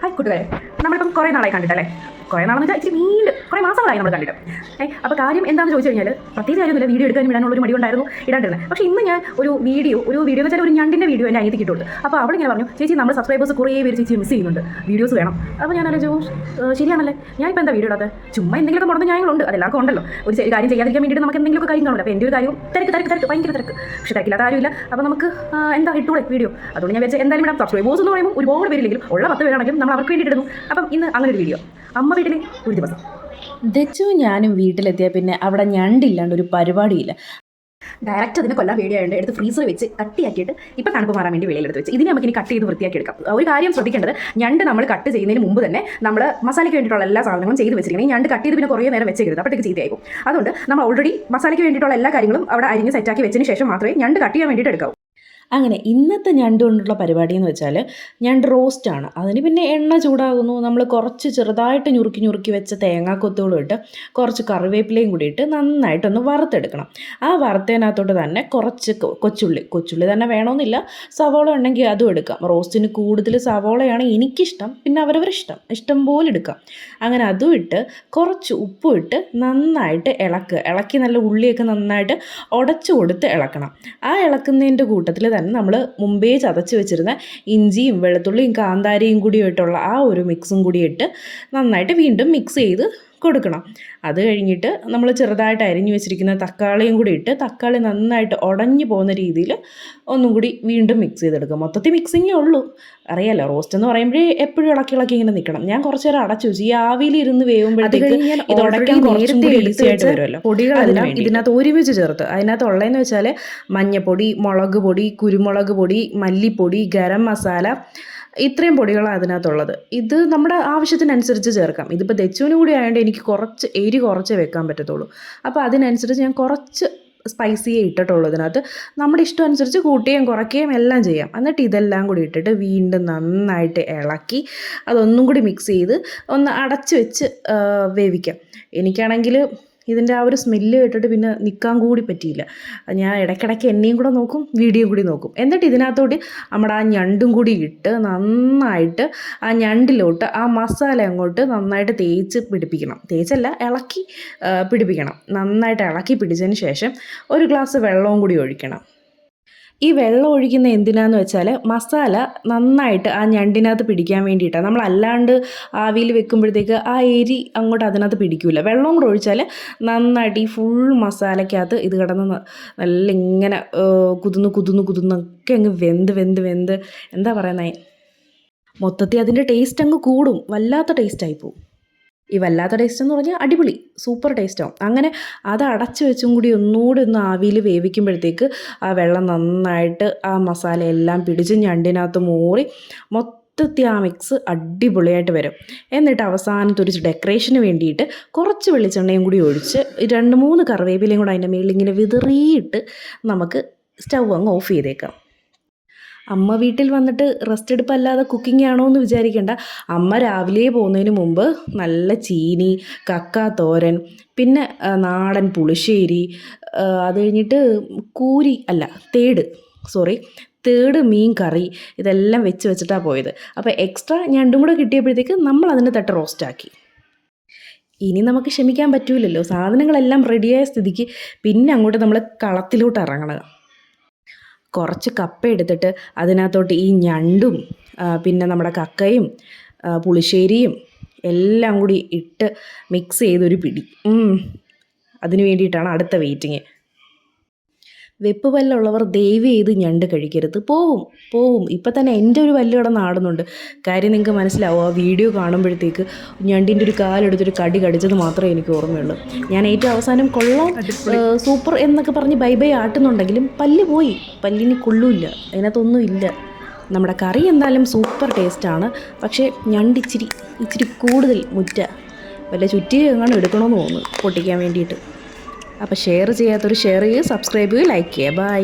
Hi കൂട്ടുകാരെ നമ്മളിപ്പം കുറേ നാളായി കണ്ടിട്ടല്ലേ? കുറേ നാളെന്ന് വെച്ചാൽ ഇച്ചിരി നീണ്ട് കുറേ മാസങ്ങളായി നമ്മൾ കണ്ടിട്ട്. ഏഹ് അപ്പോൾ കാര്യം എന്താണെന്ന് ചോദിച്ചു കഴിഞ്ഞാൽ പ്രത്യേകിച്ച് കാര്യമൊന്നുമില്ല വീഡിയോ എടുക്കാനും ഒരു മടി ഉണ്ടായിരുന്നു ഇടാണ്ടിരുന്നത് പക്ഷേ ഇന്ന് ഞാൻ ഒരു വീഡിയോ ഒരു വീഡിയോ എന്ന് വെച്ചാൽ ഒരു ഞണ്ടിന്റെ വീഡിയോ എന്റെ അനിയത്തി കിട്ടുള്ളൂ അപ്പോൾ അവളിങ്ങനെ പറഞ്ഞു ചേച്ചി നമ്മൾ സബ്സ്ക്രൈബേഴ്സ് കുറേ പേര് ചേച്ചി മിസ് ചെയ്യുന്നുണ്ട് വീഡിയോസ് വേണം. അപ്പോൾ ഞാൻ ആലോചിച്ചു "ഏഹ്, ശരിയാണല്ലേ? ഞാനിപ്പോൾ എന്താ വീഡിയോ ഇടാത്ത? ചുമ്മാ എന്തെങ്കിലുമൊക്കെ മുടങ്ങ ഞങ്ങളുണ്ട് അതെല്ലാവർക്കും ഉണ്ടല്ലോ. ഒരു കാര്യം ചെയ്യാതിരിക്കാൻ വേണ്ടിയിട്ട് നമുക്ക് എന്തെങ്കിലുമൊക്കെ കാര്യം കാണില്ല അപ്പോൾ എന്റെ ഒരു കാര്യം തിരക്ക് തിരക്ക് തിരക്ക് ഭയങ്കര തിരക്ക്. പക്ഷേ തിരക്കില്ലാത്ത കാര്യമില്ല അപ്പോൾ നമുക്ക് എന്താ ഇട്ടൂടെ വീഡിയോ അതുകൊണ്ട് ഞാൻ വെച്ചാൽ എന്തായാലും ഇടാം. സബ്സ്ക്രൈബേഴ്സ് എന്ന് പറയുമ്പോൾ ഒരുപാട് പേരില്ലെങ്കിലും ഉള്ള പത്ത് പേരാണെങ്കിലും നമ്മൾ അവർക്ക് വേണ്ടിയിട്ട് ഇടുന്നു. അപ്പം ഇന്ന് അങ്ങനെ ഒരു വീഡിയോ അമ്മ വീട്ടിലെ? ഒരു ദിവസം. ദച്ചു ഞാനും വീട്ടിലെത്തിയ പിന്നെ അവിടെ ഞണ്ടില്ലാണ്ട് ഒരു പരിപാടിയില്ല. ഡയറക്റ്റ് അതിനെ കൊല്ലാൻ വീഡിയോ ആയതുകൊണ്ട് എടുത്ത് ഫ്രീസർ വെച്ച് കട്ടിയാക്കിയിട്ട് ഇപ്പം തണുപ്പ് മാറാൻ വേണ്ടി വെളിയിലെടുത്ത് വെച്ച്. ഇതിനെ നമുക്ക് ഇനി കട്ട് ചെയ്ത് വൃത്തിയാക്കി എടുക്കാം ഒരു കാര്യം ശ്രദ്ധിക്കേണ്ടത് ഞണ്ട് നമ്മൾ കട്ട് ചെയ്യുന്നതിന് മുമ്പ് തന്നെ നമ്മൾ മസാലയ്ക്ക് വേണ്ടിയിട്ടുള്ള എല്ലാ സാധനങ്ങളും ചെയ്ത് വെച്ചിരിക്കണം. ഞണ്ട് കട്ട് ചെയ്ത് പിന്നെ കുറേ നേരം വെച്ചേക്കരുത്. അപ്പോഴത്തേക്ക് ചീത്തയായിരിക്കും അതുകൊണ്ട് നമ്മൾ ഓൾറെഡി മസാലയ്ക്ക് വേണ്ടിയിട്ടുള്ള എല്ലാ കാര്യങ്ങളും അവിടെ അരിഞ്ഞ് സെറ്റാക്കി വെച്ചതിന് ശേഷം മാത്രമേ ഞണ്ട് കട്ട് ചെയ്യാൻ വേണ്ടിയിട്ട് എടുക്കാവൂ. അങ്ങനെ ഇന്നത്തെ ഞണ്ട് കൊണ്ടുള്ള പരിപാടി എന്ന് വെച്ചാൽ ഞണ്ട് റോസ്റ്റാണ്. അതിന് പിന്നെ എണ്ണ ചൂടാകുന്നു. നമ്മൾ കുറച്ച് ചെറുതായിട്ട് ഞുറുക്കി ഞുറുക്കി വെച്ച തേങ്ങാക്കൊത്തുകളും ഇട്ട് കുറച്ച് കറിവേപ്പിലയും കൂടി ഇട്ട് നന്നായിട്ടൊന്ന് വറുത്തെടുക്കണം. ആ വറുത്തതിനകത്തോട്ട് തന്നെ കുറച്ച് കൊച്ചുള്ളി. കൊച്ചുള്ളി തന്നെ വേണമെന്നില്ല. സവോള ഉണ്ടെങ്കിൽ അതും എടുക്കാം. റോസ്റ്റിന് കൂടുതൽ സവോളയാണ് എനിക്കിഷ്ടം. പിന്നെ അവരവർ ഇഷ്ടം. ഇഷ്ടം പോലെ എടുക്കാം. അങ്ങനെ അതും ഇട്ട് കുറച്ച് ഉപ്പും ഇട്ട് നന്നായിട്ട് ഇളക്ക്. ഇളക്കി നല്ല ഉള്ളിയൊക്കെ നന്നായിട്ട് ഉടച്ചു കൊടുത്ത് ഇളക്കണം. ആ ഇളക്കുന്നതിന്റെ കൂട്ടത്തിൽ തന്നെ നമ്മൾ മുമ്പേ ചതച്ച് വെച്ചിരുന്ന ഇഞ്ചിയും വെളുത്തുള്ളിയും കാന്താരിയും കൂടി ഇട്ടുള്ള ആ ഒരു മിക്സും കൂടി ഇട്ട് നന്നായിട്ട് വീണ്ടും മിക്സ് ചെയ്ത് കൊടുക്കണം. അത് കഴിഞ്ഞിട്ട് നമ്മൾ ചെറുതായിട്ട് അരിഞ്ഞു വെച്ചിരിക്കുന്ന തക്കാളിയും കൂടി ഇട്ട് തക്കാളി നന്നായിട്ട് ഉടഞ്ഞു പോകുന്ന രീതിയിൽ ഒന്നും കൂടി വീണ്ടും മിക്സ് ചെയ്തെടുക്കുക. മൊത്തത്തിൽ മിക്സിങ്ങേ ഉള്ളൂ. അറിയാലോ റോസ്റ്റ് എന്ന് പറയുമ്പോഴേ എപ്പോഴും ഇളക്കി ഇളക്കി ഇങ്ങനെ നിൽക്കണം ഞാൻ കുറച്ച് നേരം അടച്ചു വെച്ചു ഈ ആവിയിൽ ഇരുന്ന് വേവുമ്പോഴത്തേക്ക് ഇത് ഉടക്കാൻ കുറച്ചും കൂടി ഈസി ആയിട്ട് വരുമല്ലോ. പൊടികളെല്ലാം അതിന് ഇതിനകത്ത് ഒരുമിച്ച് ചേർത്ത്. അതിനകത്ത് ഉള്ളതെന്ന് വെച്ചാൽ മഞ്ഞപ്പൊടി മുളക് പൊടി കുരുമുളക് പൊടി മല്ലിപ്പൊടി ഗരം മസാല ഇത്രയും പൊടികളാണ് അതിനകത്തുള്ളത്. ഇത് നമ്മുടെ ആവശ്യത്തിനനുസരിച്ച് ചേർക്കാം. ഇതിപ്പോൾ ദച്ചുവിന് കൂടി ആയതുകൊണ്ട് എനിക്ക് കുറച്ച് എരി കുറച്ചേ വെക്കാൻ പറ്റത്തുള്ളൂ. അപ്പോൾ അതിനനുസരിച്ച് ഞാൻ കുറച്ച് സ്പൈസിയേ ഇട്ടിട്ടുള്ളൂ ഇതിനകത്ത്. നമ്മുടെ ഇഷ്ടം അനുസരിച്ച് കൂട്ടുകയും കുറയ്ക്കുകയും എല്ലാം ചെയ്യാം. എന്നിട്ട് ഇതെല്ലാം കൂടി ഇട്ടിട്ട് വീണ്ടും നന്നായിട്ട് ഇളക്കി അതൊന്നും കൂടി മിക്സ് ചെയ്ത് ഒന്ന് അടച്ച് വെച്ച് വേവിക്കാം. എനിക്കാണെങ്കിൽ ഇതിന്റെ ആ ഒരു സ്മെല്ല് കേട്ടിട്ട് പിന്നെ നിൽക്കാൻ കൂടി പറ്റിയില്ല. ഞാൻ ഇടയ്ക്കിടയ്ക്ക് എന്നെയും കൂടെ നോക്കും വീഡിയോ കൂടി നോക്കും. എന്നിട്ട് ഇതിനകത്തോട്ട് നമ്മുടെ ആ ഞണ്ടും കൂടി ഇട്ട് നന്നായിട്ട് ആ ഞണ്ടിലോട്ട് ആ മസാല അങ്ങോട്ട് നന്നായിട്ട് തേച്ച് പിടിപ്പിക്കണം. തേച്ചല്ല ഇളക്കി പിടിപ്പിക്കണം. നന്നായിട്ട് ഇളക്കി പിടിച്ചതിന് ശേഷം ഒരു ഗ്ലാസ് വെള്ളവും കൂടി ഒഴിക്കണം. ഈ വെള്ളം ഒഴിക്കുന്ന എന്തിനാന്ന് വെച്ചാൽ മസാല നന്നായിട്ട് ആ ഞണ്ടിനകത്ത് പിടിക്കാൻ വേണ്ടിയിട്ടാണ് നമ്മൾ അല്ലാണ്ട് ആവിയിൽ വെക്കുമ്പോഴത്തേക്ക് ആ എരി അങ്ങോട്ട് അതിനകത്ത് പിടിക്കില്ല വെള്ളം കൂടെ ഒഴിച്ചാൽ നന്നായിട്ട് ഈ ഫുൾ മസാലയ്ക്കകത്ത് ഇത് കിടന്ന് നല്ല ഇങ്ങനെ കുതിന്ന് കുതിന്ന് കുതിന്നൊക്കെ അങ്ങ് വെന്ത് വെന്ത് വെന്ത്. എന്താ പറയുന്നത് മൊത്തത്തിൽ അതിന്റെ ടേസ്റ്റ് അങ്ങ് കൂടും. വല്ലാത്ത ടേസ്റ്റായി പോവും. ഈ വല്ലാത്ത ടേസ്റ്റ് എന്ന് പറഞ്ഞാൽ അടിപൊളി സൂപ്പർ ടേസ്റ്റാവും അങ്ങനെ അത് അടച്ചു വെച്ചും കൂടി ഒന്നുകൂടി ഒന്ന് ആവിയിൽ വേവിക്കുമ്പോഴത്തേക്ക് ആ വെള്ളം നന്നായിട്ട് ആ മസാല എല്ലാം പിടിച്ച് ഞണ്ടിനകത്ത് മൂറി മൊത്തത്തിൽ ആ മിക്സ് അടിപൊളിയായിട്ട് വരും. എന്നിട്ട് അവസാനത്തെ ഒരു ഡെക്കറേഷന് വേണ്ടിയിട്ട് കുറച്ച് വെളിച്ചെണ്ണയും കൂടി ഒഴിച്ച് രണ്ട് മൂന്ന് കറിവേപ്പിലയും കൂടെ അതിന്റെ മേളിൽ ഇങ്ങനെ വിതറിയിട്ട് നമുക്ക് സ്റ്റൗ അങ്ങ് ഓഫ് ചെയ്തേക്കാം. അമ്മ വീട്ടിൽ വന്നിട്ട് റെസ്റ്റ് എടുപ്പല്ലാതെ കുക്കിംഗ് ആണോ എന്ന് വിചാരിക്കേണ്ട. അമ്മ രാവിലെ പോകുന്നതിന് മുമ്പ് നല്ല ചീനി കക്ക തോരൻ പിന്നെ നാടൻ പുളിശ്ശേരി അത് കഴിഞ്ഞിട്ട് കൂരി അല്ല തേട് സോറി തേട് മീൻ കറി ഇതെല്ലാം വെച്ച് വെച്ചിട്ടാണ് പോയത്. അപ്പോൾ എക്സ്ട്രാ രണ്ടും കൂടെ കിട്ടിയപ്പോഴത്തേക്ക് നമ്മൾ അതിന്റെ തട്ട് റോസ്റ്റാക്കി ഇനി നമുക്ക് ക്ഷമിക്കാൻ പറ്റൂലല്ലോ. സാധനങ്ങളെല്ലാം റെഡിയായ സ്ഥിതിക്ക് പിന്നെ അങ്ങോട്ട് നമ്മൾ കളത്തിലോട്ട് ഇറങ്ങണം കുറച്ച് കപ്പ എടുത്തിട്ട് അതിനകത്തോട്ട് ഈ ഞണ്ടും പിന്നെ നമ്മുടെ കക്കയും പുളിശ്ശേരിയും എല്ലാം കൂടി ഇട്ട് മിക്സ് ചെയ്തൊരു പിടി. അതിന് വേണ്ടിയിട്ടാണ് അടുത്ത വെയിറ്റിങ് വെപ്പ് പല്ലുള്ളവർ ദയവ് ചെയ്ത് ഞണ്ട് കഴിക്കരുത്. പോവും പോവും. ഇപ്പം തന്നെ എന്റെ ഒരു പല്ല് കിടന്ന് ആടുന്നുണ്ട് കാര്യം നിങ്ങൾക്ക് മനസ്സിലാവും ആ വീഡിയോ കാണുമ്പോഴത്തേക്ക് ഞണ്ടിന്റെ ഒരു കാലെടുത്തൊരു കടി കടിച്ചത് മാത്രമേ എനിക്ക് ഓർമ്മയുള്ളൂ. ഞാൻ ഏറ്റവും അവസാനം കൊള്ളാം സൂപ്പർ എന്നൊക്കെ പറഞ്ഞ് ബൈ ബൈ ആട്ടുന്നുണ്ടെങ്കിലും പല്ല് പോയി. പല്ലിന് കൊള്ളൂല്ല അതിനകത്തൊന്നും ഇല്ല. നമ്മുടെ കറി എന്തായാലും സൂപ്പർ ടേസ്റ്റാണ് പക്ഷേ ഞണ്ട് ഇച്ചിരി ഇച്ചിരി കൂടുതൽ മുറ്റ. വല്ല ചുറ്റി എങ്ങാനും എടുക്കണമെന്ന് തോന്നുന്നു പൊട്ടിക്കാൻ വേണ്ടിയിട്ട്. അപ്പോൾ ഷെയർ ചെയ്യാത്തൊരു ഷെയർ ചെയ്യുക സബ്സ്ക്രൈബ് ചെയ്യുക ലൈക്ക് ചെയ്യുക ബൈ